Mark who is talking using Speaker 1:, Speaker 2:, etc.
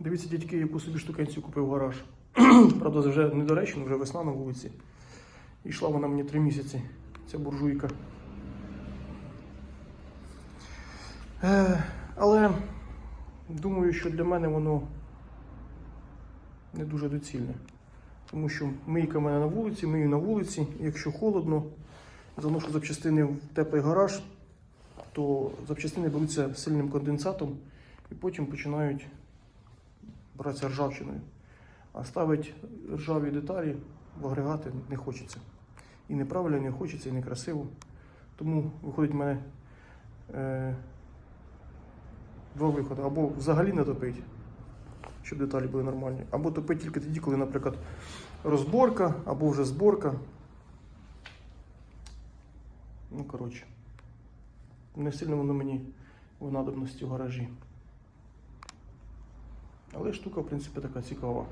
Speaker 1: Дивіться, дядьки, яку собі штукенцію купив гараж. Правда, вже недоречно, вже весна на вулиці. І йшла вона мені три місяці, ця буржуйка. Е, але думаю, що для мене воно не дуже доцільне. Тому що мийка в мене на вулиці, мию на вулиці. Якщо холодно, заношу запчастини в теплий гараж, то запчастини беруться сильним конденсатом і потім починають братися ржавчиною. А ставити ржаві деталі в агрегати не хочеться. І неправильно не хочеться, і некрасиво. Тому виходить в мене е, два виходи. Або взагалі не топити, щоб деталі були нормальні, або топити тільки тоді, коли, наприклад, розборка, або вже зборка. Ну, коротше, не сильно воно мені в надобності в гаражі. Але штука, в принципі, така цікава.